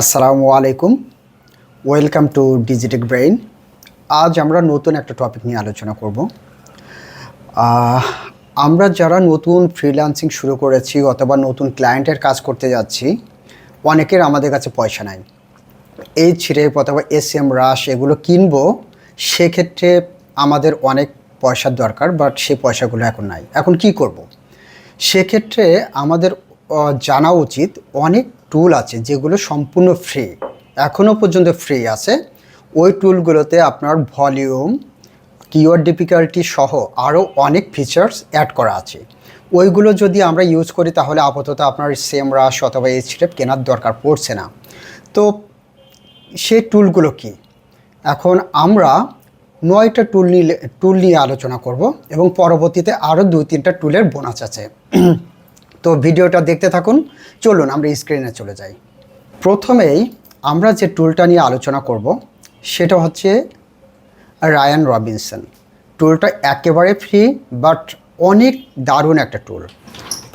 আসসালামু আলাইকুম। Welcome to Digitech brain. আজ আমরা নতুন একটা টপিক নিয়ে আলোচনা করব। আমরা যারা নতুন ফ্রিল্যান্সিং শুরু করেছি অথবা নতুন ক্লায়েন্টের কাজ করতে যাচ্ছি, অনেকের আমাদের কাছে পয়সা নাই। এই ছিঁড়ে অথবা এস এম রাশ এগুলো কিনবো, সেক্ষেত্রে আমাদের অনেক পয়সার দরকার বাট সেই পয়সাগুলো এখন নাই। এখন কি করব। সেক্ষেত্রে আমাদের জানা উচিত অনেক টুল আছে যেগুলো সম্পূর্ণ ফ্রি এখনও পর্যন্ত ফ্রি আছে। ওই টুলগুলোতে আপনার ভলিউম কিওয়ার্ড ডিফিকাল্টি সহ আরও অনেক ফিচার্স অ্যাড করা আছে। ওইগুলো যদি আমরা ইউজ করি তাহলে আপাতত আপনার সেম রাশ অথবা এই স্টেপ কেনার দরকার পড়ছে না। তো সেই টুলগুলো কি? এখন আমরা নয়টা টুল নিয়ে টুল নিয়ে আলোচনা করব এবং পরবর্তীতে আরও দুই তিনটা টুলের বোনাস আছে। তো ভিডিওটা দেখতে থাকুন। চলুন আমরা স্ক্রিনে চলে যাই। প্রথমেই আমরা যে টুলটা নিয়ে আলোচনা করব, সেটা হচ্ছে রায়ান রবিনসন টুলটা একেবারে ফ্রি বাট অনেক দারুণ একটা টুল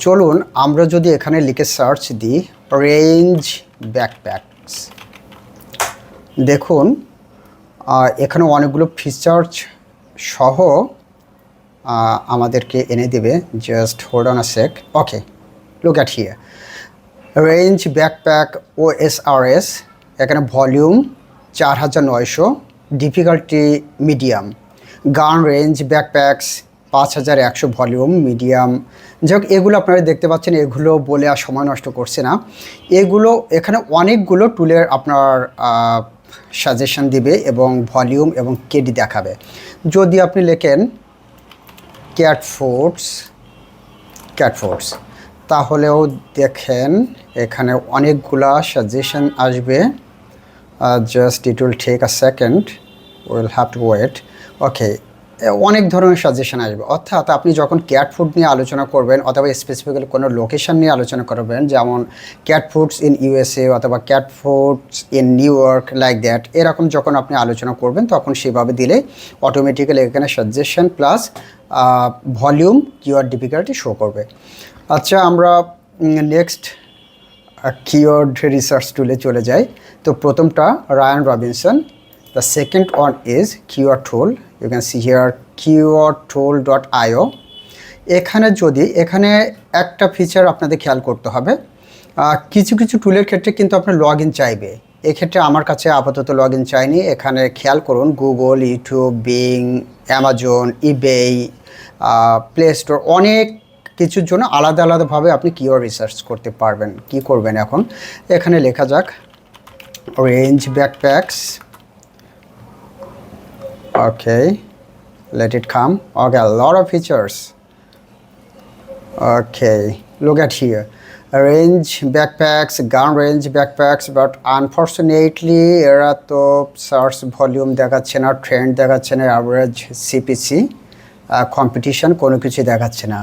চলুন আমরা যদি এখানে লিখে সার্চ দিই রেঞ্জ ব্যাকপ্যাকস দেখুন এখানে অনেকগুলো ফিচার্স সহ আমাদেরকে এনে দেবে। Just hold on a sec okay range backpack O S R S এখানে ভলিউম চার হাজার নয়শো difficulty medium gun range backpacks পাঁচ হাজার একশো ভলিউম মিডিয়াম যাই হোক, এগুলো আপনারা দেখতে পাচ্ছেন, এগুলো বলে আর সময় নষ্ট করছে না। এগুলো, এখানে অনেকগুলো টুলের আপনার সাজেশন দিবে এবং ভলিউম এবং কেডি দেখাবে। যদি আপনি লেখেন ক্যাট ফুডস ক্যাটফোর্স তাহলেও দেখেন, এখানে অনেকগুলা সাজেশন আসবে। Just it will take a second will have to wait okay অনেক ধরনের সাজেশন আসবে। অর্থাৎ আপনি যখন ক্যাট ফুড নিয়ে আলোচনা করবেন অথবা স্পেসিফিক্যালি কোনো লোকেশন নিয়ে আলোচনা করবেন, যেমন ক্যাট ফুডস ইন ইউএসএ অথবা cat foods in New York like that এরকম যখন আপনি আলোচনা করবেন, তখন সেভাবে দিলে অটোমেটিক্যালি এখানে suggestion plus volume keyword difficulty show করবে। আচ্ছা আমরা নেক্সট কিওয়ার্ড রিসার্চ টুলে চলে যাই। তো প্রথমটা Ryan Robinson the second one is keyword tool you can see here keyword tool dot IO এখানে যদি, এখানে একটা ফিচার আপনাদের খেয়াল করতে হবে। কিছু কিছু টুলের ক্ষেত্রে কিন্তু আপনার লগ ইন চাইবে। এক্ষেত্রে আমার কাছে আপাতত লগ ইন চাইনি। এখানে খেয়াল করুন Google YouTube Bing Amazon eBay Play Store অনেক কিছুর জন্য আলাদা আলাদাভাবে আপনি কী কিওর রিসার্চ করতে পারবেন। কি করবেন এখন? এখানে লেখা যাক range backpacks okay let it come okay lot of features okay look at here range backpacks gun range backpacks but unfortunately এরা তো সার্চ ভলিউম দেখাচ্ছে না ট্রেন্ড দেখাচ্ছে না অ্যাভারেজ সিপিসি কম্পিটিশন কোনো কিছু দেখাচ্ছে না।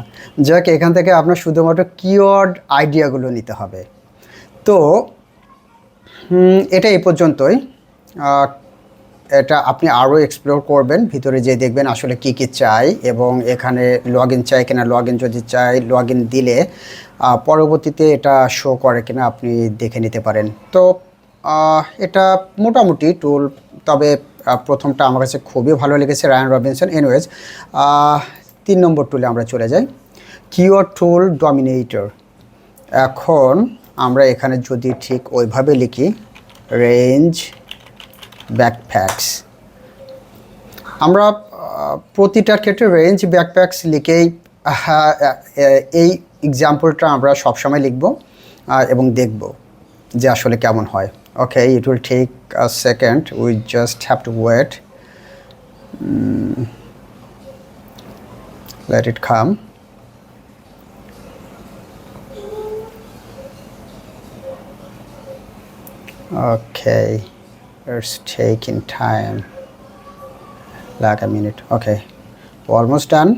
যাক, এখান থেকে আপনার শুধুমাত্র কিওয়ার্ড আইডিয়াগুলো নিতে হবে। তো এটা এই পর্যন্তই। এটা আপনি আরও এক্সপ্লোর করবেন, ভিতরে যে দেখবেন আসলে কি কি চাই এবং এখানে লগ ইন চাই কিনা লগ ইন যদি চাই লগ ইন দিলে পরবর্তীতে এটা শো করে কিনা আপনি দেখে নিতে পারেন। তো এটা মোটামুটি টুল তবে প্রথমটা আমার কাছে খুবই ভালো লেগেছে রায়ান রবিনসন। এনওয়েজ তিন নম্বর টুলে আমরা চলে যাই। কিওর টুল ডমিনেটর এখন আমরা এখানে যদি ঠিক ওইভাবে লিখি রেঞ্জ ব্যাকপ্যাকস আমরা প্রতিটার ক্ষেত্রে রেঞ্জ ব্যাকপ্যাকস লিখেই এই এক্সাম্পলটা আমরা সবসময় লিখব এবং দেখব যে আসলে কেমন হয়। Okay it will Take a second we just have to wait let it come Okay, it's taking time. Like a minute. Okay, almost done.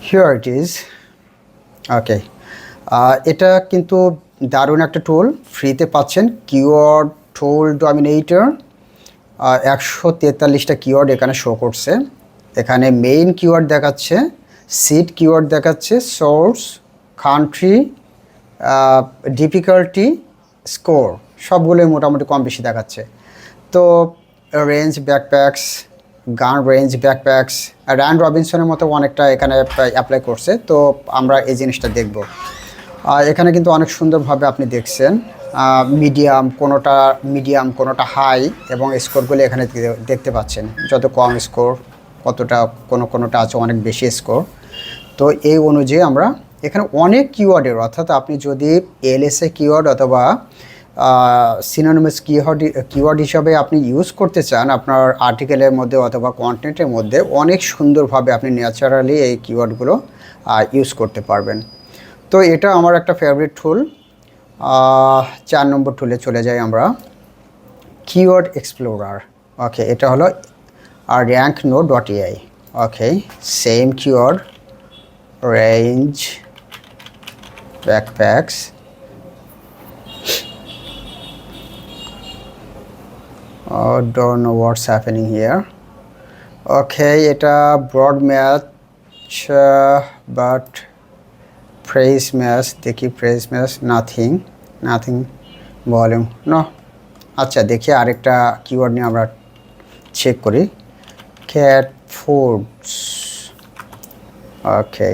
Here it is. Okay, uh, এটা কিন্তু দারুণ একটা টুল ফ্রিতে পাচ্ছেন কিওয়ার্ড টুল ডমিনেটর একশো তেতাল্লিশটা keyword এখানে show করছে। এখানে মেইন কিওয়ার্ড দেখাচ্ছে সিট কিওয়ার্ড দেখাচ্ছে সোর্স কান্ট্রি ডিফিকাল্টি স্কোর সবগুলোই মোটামুটি কম বেশি দেখাচ্ছে। তো range backpacks gun range backpacks Rand রবিনসনের মতো অনেকটা এখানে অ্যাপ্লাই করছে। তো আমরা এই জিনিসটা দেখব। এখানে কিন্তু অনেক সুন্দরভাবে আপনি দেখছেন মিডিয়াম কোনোটা মিডিয়াম কোনোটা হাই এবং স্কোরগুলো এখানে দেখতে পাচ্ছেন। যত কম স্কোর কতটা কোনো কোনোটা আছে, অনেক বেশি স্কোর তো এই অনুযায়ী আমরা এখানে অনেক কিওয়ার্ডের অর্থাৎ আপনি যদি এলএসএ কিওয়ার্ড অথবা সিনোনিমাস কিওয়ার্ড কিওয়ার্ড হিসাবে আপনি ইউজ করতে চান, আপনার আর্টিকেলের মধ্যে অথবা কন্টেন্টের মধ্যে, অনেক সুন্দরভাবে আপনি ন্যাচারালি এই কিওয়ার্ডগুলো ইউজ করতে পারবেন। তো এটা আমার একটা ফেভারিট টুল চার নম্বর টুলে চলে যাই আমরা। কিওয়ার্ড এক্সপ্লোরার ওকে এটা হলো আর rank no dot AI okay same keyword range backpacks don't know what's happening here. Okay, এটা broad match but phrase match দেখি phrase match nothing nothing volume ন আচ্ছা দেখি আরেকটা কিওয়ার্ড নিয়ে আমরা চেক করি cat foods Okay.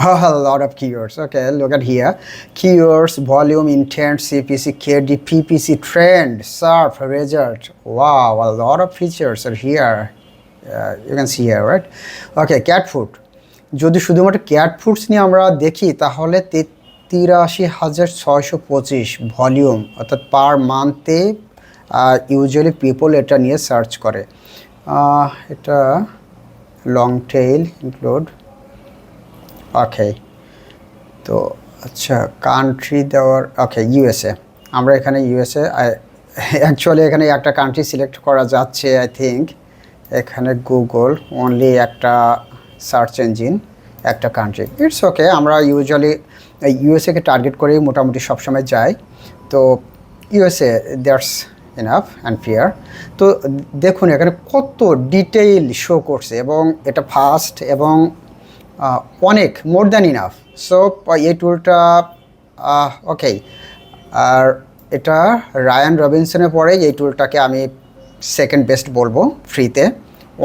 Oh, a lot of keywords. Okay, look at here. Keywords, volume, intent, CPC, KD, PPC, trend, SERP, result. Wow, a lot of features are here. Uh, you can see here, right? Okay, cat food. যদি শুধুমাত্র cat foods নিয়ে আমরা দেখি, তাহলে তিরাশি হাজার ছয়শো পঁচিশ ভলিউম, অর্থাৎ পার মান্থে ইউজুয়ালি পিপল এটা নিয়ে সার্চ করে। এটা লং টেইল ইনক্লুড ওকে তো আচ্ছা কান্ট্রি দেওয়ার ওকে ইউএসএ আমরা এখানে ইউএসএ অ্যাকচুয়ালি এখানে একটা কান্ট্রি সিলেক্ট করা যাচ্ছে আই থিঙ্ক এখানে গুগল অনলি একটা সার্চ ইঞ্জিন একটা কান্ট্রি ইটস ওকে আমরা ইউজুয়ালি ইউএসএকে টার্গেট করেই মোটামুটি সবসময় যাই। তো USA that's enough and fear তো দেখুন, এখানে কত ডিটেইল শো করছে এবং এটা ফাস্ট এবং অনেক মোর দ্যান ইনাফ সো এই টুলটা ওকে আর এটা রায়ান রবিনসনের পরে এই টুলটাকে আমি সেকেন্ড বেস্ট বলব ফ্রিতে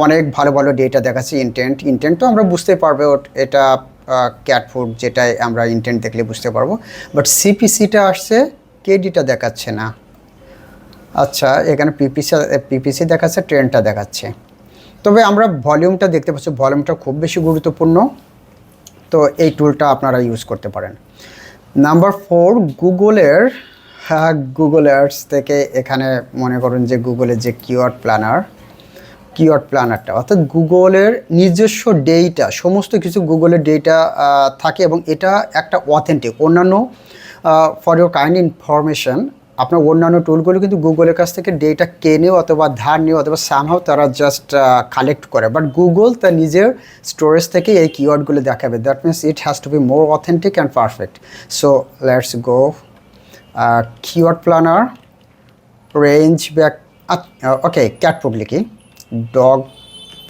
অনেক ভালো ভালো ডেটা দেখাচ্ছে ইন্টেন্ট ইন্টেন্ট তো আমরা বুঝতে পারব, এটা ক্যাট ফুড যেটাই আমরা ইন্টেন্ট দেখলে বুঝতে পারব। বাট সিপিসিটা আসছে কেডিটা দেখাচ্ছে না। আচ্ছা এখানে পিপিসি পিপিসি দেখাচ্ছে ট্রেনটা দেখাচ্ছে। তবে আমরা ভলিউমটা দেখতে পাচ্ছি ভলিউমটা খুব বেশি গুরুত্বপূর্ণ। তো এই টুলটা আপনারা ইউজ করতে পারেন। নাম্বার ফোর গুগলের হ্যাঁ গুগল অ্যাডস থেকে এখানে মনে করুন যে গুগলের যে কিওয়ার্ড প্ল্যানার কিওয়ার্ড প্ল্যানারটা, অর্থাৎ গুগলের নিজস্ব ডেটা সমস্ত কিছু গুগলের ডেটা থাকে এবং এটা একটা অথেন্টিক অন্যান্য ফর ইউর কাইন্ড ইনফরমেশন আপনার অন্যান্য টুলগুলো কিন্তু গুগলের কাছ থেকে ডেটা কেনেও অথবা ধার নিয়েও অথবা সামহাও তারা জাস্ট কালেক্ট করে। বাট গুগল তার নিজের স্টোরেজ থেকে এই কিওয়ার্ডগুলো দেখাবে। That means it has to be more authentic and perfect so let's go keyword planner range back okay cat লিখি ডগ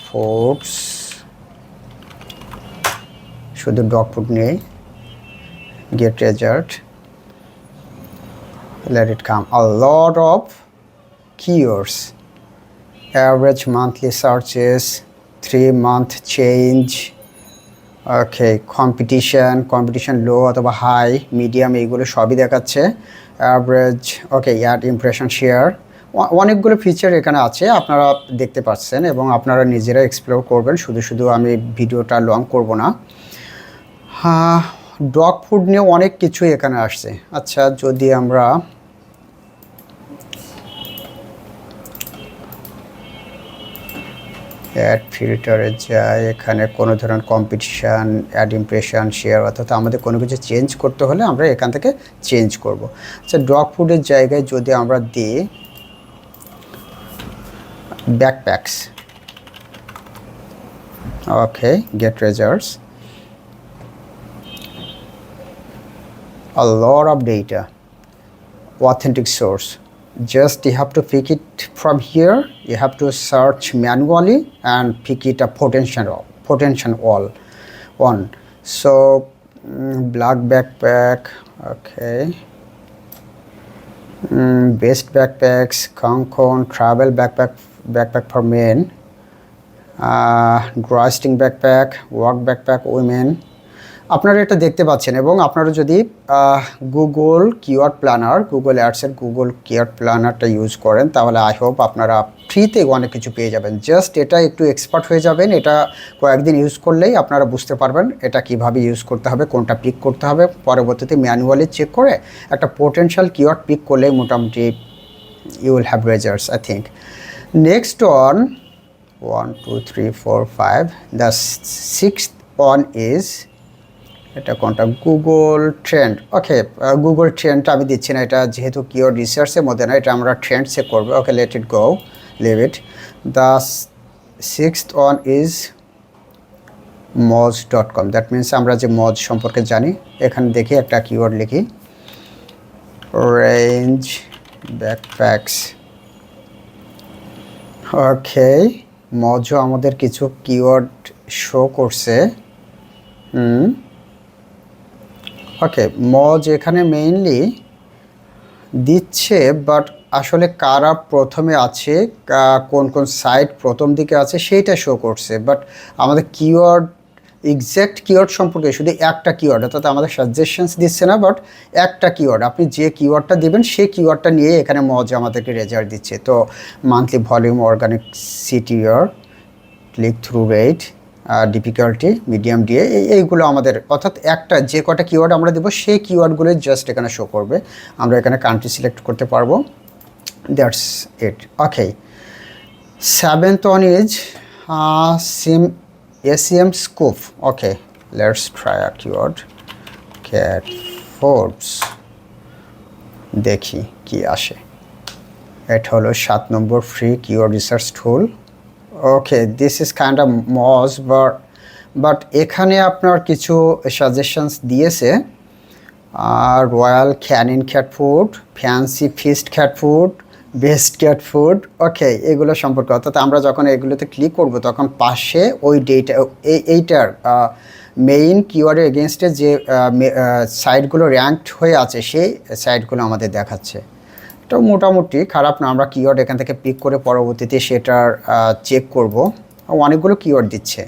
ফুডস শুধু ডগ ফুড নেই get result let it come a lot of keywords average monthly searches three month change okay, competition competition low অথবা high, medium, এইগুলো সবই দেখাচ্ছে, average, okay, ad impression share অনেকগুলো feature এখানে আছে, আপনারা দেখতে পাচ্ছেন এবং আপনারা নিজেরা এক্সপ্লোর করবেন। শুধু শুধু আমি ভিডিওটা লং করব না। ডগ ফুড নিয়ে অনেক কিছুই এখানে আসছে। আচ্ছা যদি আমরা অ্যাড ফিল্টারে যাই, এখানে কোনো ধরনের কম্পিটিশান অ্যাড ইমপ্রেশন শেয়ার অর্থাৎ আমাদের কোনো কিছু চেঞ্জ করতে হলে আমরা এখান থেকে চেঞ্জ করব। আচ্ছা ডগ ফুডের জায়গায় যদি আমরা দিই backpacks. Okay get treasures. A lot of data. Authentic source. Just you have to pick it from here. You have to search manually and pick it a potential potential all one. So mm, black backpack okay. Mm, best backpacks concon travel backpack backpack for men, uh, drawstring backpack, work backpack women. আপনারা এটা দেখতে পাচ্ছেন এবং আপনারা যদি Google keyword planner Google অ্যাডসের Google keyword প্ল্যানারটা use করেন তাহলে আই হোপ আপনারা ফ্রিতে অনেক কিছু পেয়ে যাবেন। জাস্ট এটা একটু এক্সপার্ট হয়ে যাবেন এটা কয়েকদিন ইউজ করলেই আপনারা বুঝতে পারবেন এটা কীভাবে ইউজ করতে হবে কোনটা পিক করতে হবে। পরবর্তীতে ম্যানুয়ালি চেক করে একটা পোটেনশিয়াল কিওয়ার্ড পিক করলেই মোটামুটি you will have results I think next on one two three four five the six on is এটা কোনটা? গুগল ট্রেন্ড ওকে গুগল ট্রেন্ডটা আমি দিচ্ছি না, এটা যেহেতু কিওর রিসার্চের মধ্যে না, এটা আমরা ট্রেন্ড চেক করব। Okay let it go leave it the sixth one is Moz dot com that means আমরা যে মজ সম্পর্কে জানি, এখানে দেখি একটা কিওয়ার্ড লিখি। রেঞ্জ ব্যাকপ্যাকস ওকে মজও আমাদের কিছু কিওয়ার্ড শো করছে। ওকে মজ এখানে মেইনলি দিচ্ছে বাট আসলে কারা প্রথমে আছে কোন কোন সাইট প্রথম দিকে আছে, সেইটা শো করছে। বাট আমাদের কিওয়ার্ড এক্স্যাক্ট কিওয়ার্ড সম্পর্কে শুধু একটা কিওয়ার্ড অর্থাৎ আমাদের সাজেশনস দিচ্ছে না বাট একটা কিওয়ার্ড আপনি যে কিওয়ার্ডটা দেবেন, সেই কিওয়ার্ডটা নিয়ে এখানে মজ আমাদেরকে রেজাল্ট দিচ্ছে। তো monthly volume organic CTR click through rate difficulty medium দিয়ে, এই, এইগুলো আমাদের, অর্থাৎ একটা যে কটা কিওয়ার্ড আমরা দেবো, সেই কিওয়ার্ডগুলো জাস্ট এখানে শো করবে। আমরা এখানে কান্ট্রি সিলেক্ট করতে পারব। That's it okay seventh one is sim SEM scoop okay let's try a keyword cat foods দেখি কি আসে। এটা হলো সাত নম্বর free keyword research tool okay this is kind of Moz but but এখানে আপনার কিছু সাজেশনস দিয়েছে। আর Royal Canin cat food fancy feast cat food best cat food okay এগুলো সম্পর্কে। অর্থাৎ আমরা যখন এগুলোতে ক্লিক করব, তখন পাশে ওই ডেটা এইটার মেইন কিওয়ার্ডের এগেনস্টে যে সাইটগুলো র্যাঙ্কড হয়ে আছে, সেই সাইটগুলো আমাদের দেখাচ্ছে। তো মোটামুটি খারাপ না, আমরা কিওয়ার্ড এখান থেকে পিক করে পরবর্তীতে সেটার চেক করব। অনেকগুলো কিওয়ার্ড দিচ্ছে।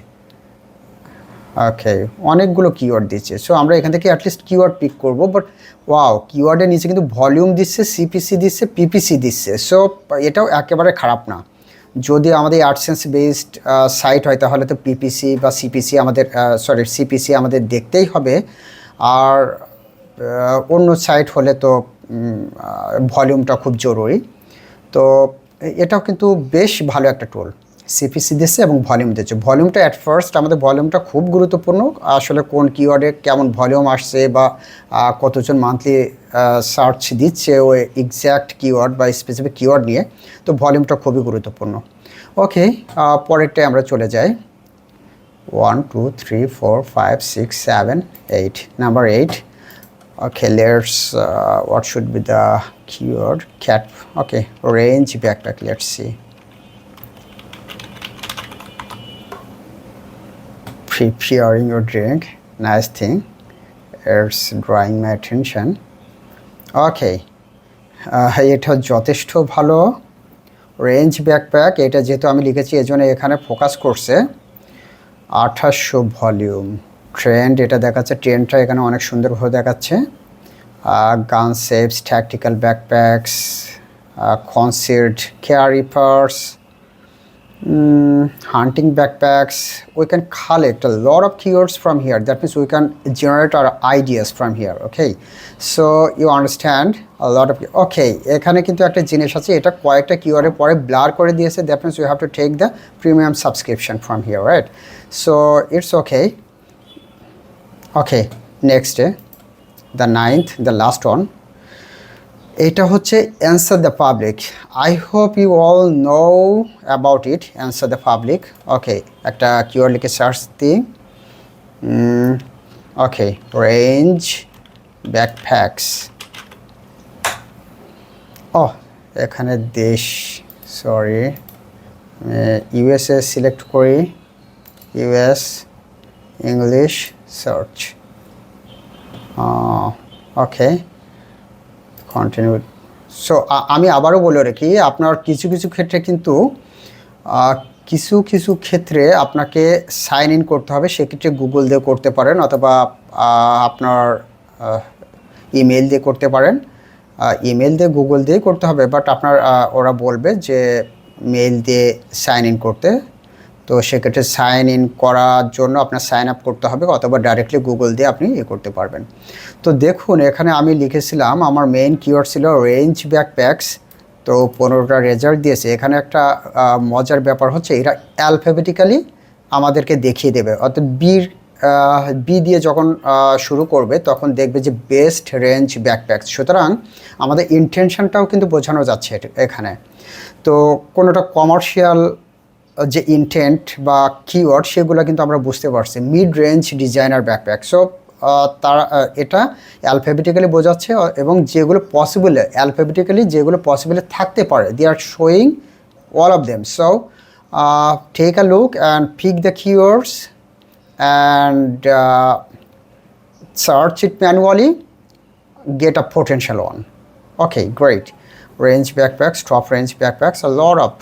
ওকে অনেকগুলো কিওয়ার্ড দিচ্ছে। সো আমরা এখান থেকে অ্যাটলিস্ট কিওয়ার্ড পিক করব বাট ওয়াও কিওয়ার্ডের নিচে কিন্তু ভলিউম দিচ্ছে সিপিসি দিচ্ছে পিপিসি দিচ্ছে। সো এটাও একেবারে খারাপ না। যদি আমাদের আর্টসেন্স বেসড সাইট হয়, তাহলে তো পিপিসি বা সিপিসি আমাদের সরি সিপিসি আমাদের দেখতেই হবে। আর অন্য সাইট হলে তো ভলিউমটা খুব জরুরি। তো এটাও কিন্তু বেশ ভালো একটা টুল সিপিসি দিচ্ছে এবং ভলিউম দিচ্ছে। ভলিউমটা অ্যাট ফার্স্ট আমাদের ভলিউমটা খুব গুরুত্বপূর্ণ। আসলে কোন কিওয়ার্ডে কেমন ভলিউম আসছে বা কতজন মান্থলি সার্চ দিচ্ছে ওই এক্স্যাক্ট কিওয়ার্ড বা স্পেসিফিক কিওয়ার্ড নিয়ে তো ভলিউমটা খুবই গুরুত্বপূর্ণ। ওকে পরেরটায় আমরা চলে যাই। One two three four five six seven eight number eight okay let's uh, what should be the keyword? Cat okay range backpack let's preparing your drink. Nice thing. It's drawing my attention. Okay. এটা যথেষ্ট ভালো range backpack এটা যেহেতু আমি লিখেছি এই জন্য এখানে ফোকাস করছে। আঠাশশো ভলিউম ট্রেন্ড এটা দেখাচ্ছে। ট্রেন্ডটা এখানে অনেক সুন্দরভাবে দেখাচ্ছে। Gun saves tactical backpacks concealed carry purse hunting backpacks we can collect a lot of keywords from here that means we can generate our ideas from here okay so you understand a lot of okay এখানে কিন্তু একটা জিনিস আছে এটা কয়েকটা কিওয়ার্ডের পরে blur করে দিয়েছে that means you have to take the premium subscription from here right so it's okay okay next the ninth the last one এটা হচ্ছে answer the public I hope you all know about it answer the public okay একটা keyword লিখে search দিই। ওকে range backpacks ও এখানে দেশ sorry USA select করি। US English search okay continue so আমি আবারও বলে রাখি, আপনার কিছু কিছু ক্ষেত্রে কিন্তু কিছু কিছু ক্ষেত্রে আপনাকে সাইন ইন করতে হবে। সেক্ষেত্রে গুগল দিয়ে করতে পারেন অথবা আপনার ইমেল দিয়ে করতে পারেন। ইমেল দিয়ে গুগল দিয়ে করতে হবে। বাট আপনার ওরা বলবে যে মেল দিয়ে সাইন ইন করতে। তো সেক্ষেত্রে সাইন ইন করার জন্য আপনার সাইন আপ করতে হবে অথবা ডাইরেক্টলি গুগল দিয়ে আপনি ইয়ে করতে পারবেন। তো দেখুন, এখানে আমি লিখেছিলাম, আমার মেইন কিওয়ার্ড ছিল রেঞ্জ ব্যাকপ্যাকস তো পনেরোটা রেজাল্ট দিয়েছে। এখানে একটা মজার ব্যাপার হচ্ছে, এরা অ্যালফাবেটিক্যালি আমাদেরকে দেখিয়ে দেবে। অর্থাৎ বির বি দিয়ে যখন শুরু করবে, তখন দেখবে যে বেস্ট রেঞ্জ ব্যাকপ্যাকস সুতরাং আমাদের ইন্টেনশনটাও কিন্তু বোঝানো যাচ্ছে এখানে। তো কোনোটা কমার্শিয়াল যে ইনটেন্ট বা কিওয়ার্ড সেগুলো কিন্তু আমরা বুঝতে পারছি। Mid range designer backpack so তারা এটা অ্যালফাবেটিক্যালি বোঝাচ্ছে এবং যেগুলো পসিবল অ্যালফাবেটিক্যালি যেগুলো পসিবল থাকতে পারে they are showing all of them so take a look and pick the keywords and search it manually, get a potential one okay, great range backpacks, top range backpacks, a lot of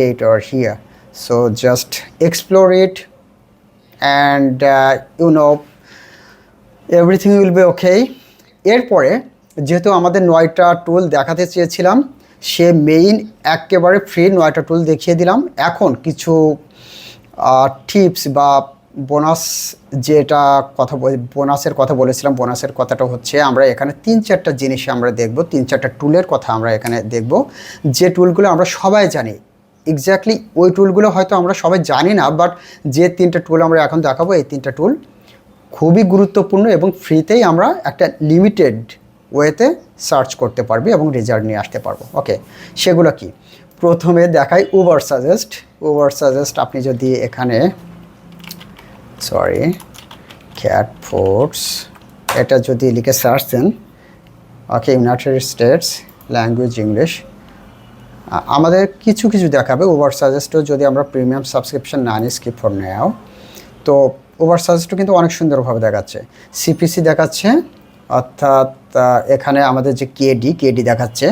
data are here so just explore it and uh, you know everything will be okay এরপরে যেহেতু আমাদের নয়টা টুল দেখাতে চেয়েছিলাম সে main একেবারে free নয়টা টুল দেখিয়ে দিলাম। এখন কিছু টিপস বা বোনাস যেটা কথা বোনাসের কথা বলেছিলাম বোনাসের কথাটা হচ্ছে আমরা এখানে তিন চারটা জিনিস আমরা দেখব তিন চারটা টুলের কথা আমরা এখানে দেখব। যে টুলগুলো আমরা সবাই জানি এক্স্যাক্টলি ওই টুলগুলো হয়তো আমরা সবাই জানি না বাট যে তিনটা টুল আমরা এখন দেখাবো, এই তিনটা টুল খুবই গুরুত্বপূর্ণ এবং ফ্রিতেই আমরা একটা লিমিটেড ওয়েতে সার্চ করতে পারবি এবং রেজাল্ট নিয়ে আসতে পারব। ওকে সেগুলো কি? প্রথমে দেখাই উবার সাজেস্ট উবার সাজেস্ট আপনি যদি এখানে সরি ক্যাট ফোর্স এটা যদি লিখে সার্চ দেন okay United States language English আমাদের কিছু কিছু দেখাবে ওভার সাজেস্টও যদি আমরা প্রিমিয়াম সাবস্ক্রিপশন না নিই স্কিপ ফর নেও তো ওভার সাজেস্টও কিন্তু অনেক সুন্দরভাবে দেখাচ্ছে। সিপিসি দেখাচ্ছে, অর্থাৎ এখানে আমাদের যে কেডি কেডি দেখাচ্ছে।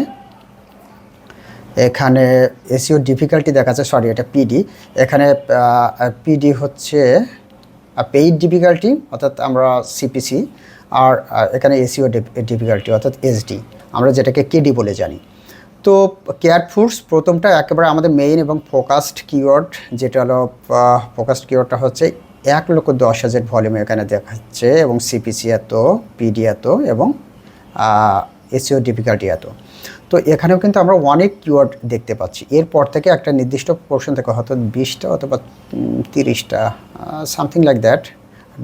এখানে এসিও ডিফিকাল্টি দেখাচ্ছে সরি এটা পিডি এখানে পিডি হচ্ছে পেইড ডিফিকাল্টি অর্থাৎ আমরা সিপিসি আর এখানে এসিও ডিফিকাল্টি অর্থাৎ এসডি আমরা যেটাকে কেডি বলে জানি। তো কেয়ার ফুডস প্রথমটা একেবারে আমাদের মেইন এবং ফোকাসড কিওয়ার্ড যেটা হলো ফোকাসড কিওয়ার্ডটা হচ্ছে এক লক্ষ দশ হাজার ভলিউম এখানে দেখাচ্ছে এবং সিপিসি এত পিডি এত এবং এসিও ডিফিকাল্টি এত। তো এখানেও কিন্তু আমরা অনেক কিওয়ার্ড দেখতে পাচ্ছি। এরপর থেকে একটা নির্দিষ্ট পোর্শন থেকে হয়তো বিশটা অথবা তিরিশটা something like that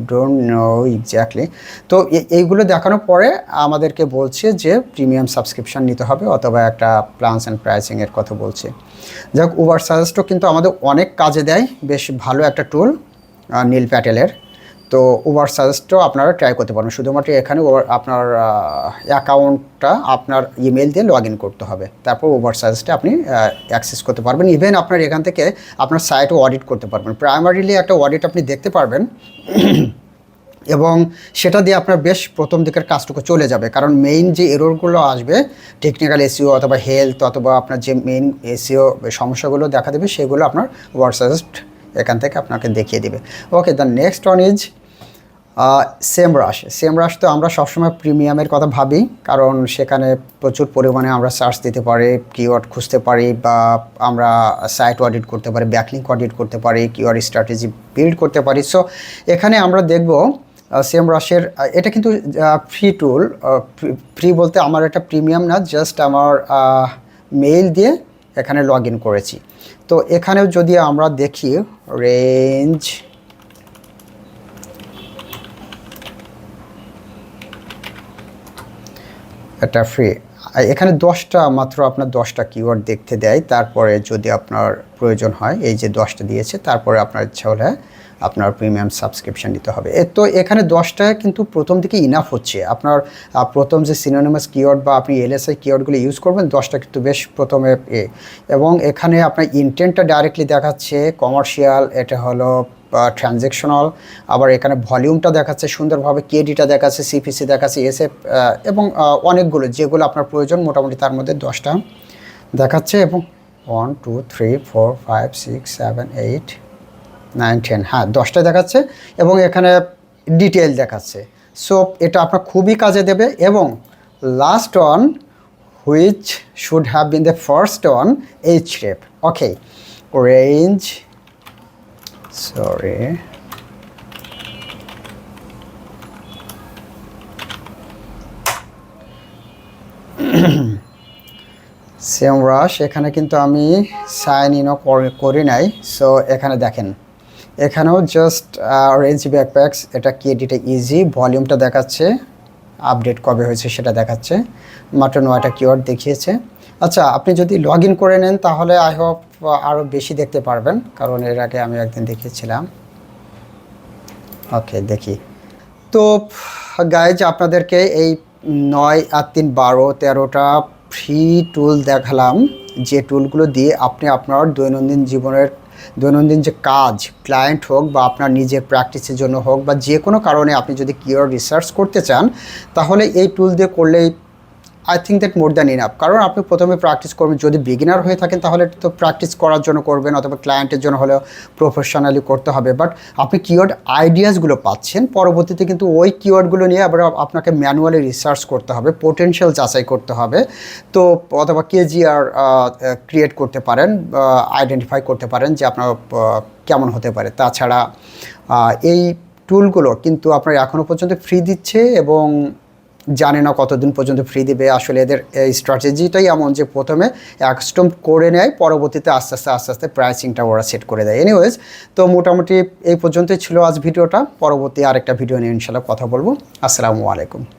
don't know exactly তো এইগুলো দেখানোর পরে আমাদেরকে বলছে যে প্রিমিয়াম সাবস্ক্রিপশান নিতে হবে অথবা একটা প্লান্স অ্যান্ড প্রাইসিংয়ের কথা বলছে। যাক উবার সাজেস্টও কিন্তু আমাদের অনেক কাজে দেয়। বেশ ভালো একটা টুল নীল প্যাটেলের তো ওভার সাজেস্টও আপনারা ট্রাই করতে পারেন শুধুমাত্র এখানে Uber- আপনার অ্যাকাউন্টটা আপনার ইমেল দিয়ে লগ ইন করতে হবে। তারপর ওভার সাজেস্টে আপনি অ্যাক্সেস করতে পারবেন। ইভেন আপনার এখান থেকে আপনার সাইটও অডিট করতে পারবেন। প্রাইমারিলি একটা অডিট আপনি দেখতে পারবেন। এবং সেটা দিয়ে আপনার বেশ প্রথম দিকের কাজটুকু চলে যাবে। কারণ মেইন যে এররগুলো আসবে টেকনিক্যাল এসিও অথবা হেলথ অথবা আপনার যে মেইন এসিও সমস্যাগুলো দেখা দেবে, সেগুলো আপনার ওয়ার্ড সাজেস্ট এখান থেকে আপনাকে দেখিয়ে দেবে। Okay the next one is Semrush Semrush তো আমরা সবসময় প্রিমিয়ামের কথা ভাবি, কারণ সেখানে প্রচুর পরিমাণে আমরা সার্চ দিতে পারি কিওয়ার্ড খুঁজতে পারি বা আমরা সাইট অডিট করতে পারি ব্যাকলিং অডিট করতে পারি কিওয়ার্ড স্ট্র্যাটেজি বিল্ড করতে পারি। সো এখানে আমরা দেখব সেম রাশের এটা কিন্তু ফ্রি টুল ফ্রি বলতে আমার এটা প্রিমিয়াম না জাস্ট আমার মেইল দিয়ে এখানে লগ ইন করেছি। তো এখানেও যদি আমরা দেখি রেঞ্জ এটা ফ্রি এখানে দশটা, মাত্র আপনার দশটা কিওয়ার্ড দেখতে দেয়। তারপরে যদি আপনার প্রয়োজন হয়, এই যে দশটা দিয়েছে, তারপরে আপনার ইচ্ছা হলে আপনার প্রিমিয়াম সাবস্ক্রিপশন নিতে হবে। এ তো এখানে দশটা কিন্তু প্রথম দিকে ইনাফ হচ্ছে। আপনার প্রথম যে সিনোনিমাস কিওয়ার্ড বা আপনি এলএসআই কিওয়ার্ডগুলো ইউজ করবেন দশটা কিন্তু বেশ প্রথমে এ। এবং এখানে আপনার ইন্টেন্টটা ডাইরেক্টলি দেখাচ্ছে কমার্শিয়াল এটা হলো ট্রানজেকশনাল আবার এখানে ভলিউমটা দেখাচ্ছে সুন্দরভাবে কেডিটা দেখাচ্ছে সিপিসি দেখাচ্ছে এসএফ এবং অনেকগুলো, যেগুলো আপনার প্রয়োজন, মোটামুটি তার মধ্যে দশটা দেখাচ্ছে এবং one two three four five six seven eight nine ten হ্যাঁ দশটা দেখাচ্ছে এবং এখানে ডিটেল দেখাচ্ছে। সো এটা আপনার খুবই কাজে দেবে এবং last one which should have been the first one H shape okay range sorry Semrush এখানে কিন্তু আমি সাইন ইনও করি নাই। সো এখানে দেখেন। এখানেও জাস্ট রেঞ্জ ব্যাকপ্যাকস এটা কি এডিটা ইজি ভলিউমটা দেখাচ্ছে। আপডেট কবে হয়েছে সেটা দেখাচ্ছে। মাত্র নয়টা কিওয়ার্ড দেখিয়েছে। আচ্ছা আপনি যদি লগ ইন করে নেন, তাহলে আই হোপ আরও বেশি দেখতে পারবেন। কারণ এর আগে আমি একদিন দেখিয়েছিলাম। ওকে দেখি। তো গাইজ আপনাদেরকে এই নয় আর তিন বারো, তেরোটা ফ্রি টুল দেখালাম। যে টুলগুলো দিয়ে আপনি আপনার দৈনন্দিন জীবনের দৈনন্দিন যে কাজ ক্লায়েন্ট হোক বা আপনার নিজের প্র্যাকটিসের জন্য হোক বা যে কোনো কারণে আপনি যদি কিওর রিসার্চ করতে চান, তাহলে এই টুল দিয়ে করলেই I think that more than enough কারণ আপনি প্রথমে প্র্যাকটিস করবেন, যদি বিগিনার হয়ে থাকেন, তাহলে তো প্র্যাকটিস করার জন্য করবেন অথবা ক্লায়েন্টের জন্য হলেও প্রফেশনালি করতে হবে। বাট আপনি কিওয়ার্ড আইডিয়াসগুলো পাচ্ছেন, পরবর্তীতে কিন্তু ওই কিওয়ার্ডগুলো নিয়ে আবার আপনাকে ম্যানুয়ালি রিসার্চ করতে হবে পোটেনশিয়াল যাচাই করতে হবে। তো অথবা কেজিআর ক্রিয়েট করতে পারেন আইডেন্টিফাই করতে পারেন যে আপনার কেমন হতে পারে। তাছাড়া এই টুলগুলো কিন্তু আপনার এখনও পর্যন্ত ফ্রি দিচ্ছে এবং জানে না কতদিন পর্যন্ত ফ্রি দিবে। আসলে এদের, এই স্ট্র্যাটেজিটাই এমন যে প্রথমে একস্টম করে নেয়, পরবর্তীতে আস্তে আস্তে আস্তে আস্তে প্রাইসিংটা ওরা সেট করে দেয়। এনিওয়েজ তো মোটামুটি এই পর্যন্তই ছিল আজ ভিডিওটা। পরবর্তী আরেকটা ভিডিও নিয়ে ইনশাল্লাহ কথা বলব। আসসালামু আলাইকুম।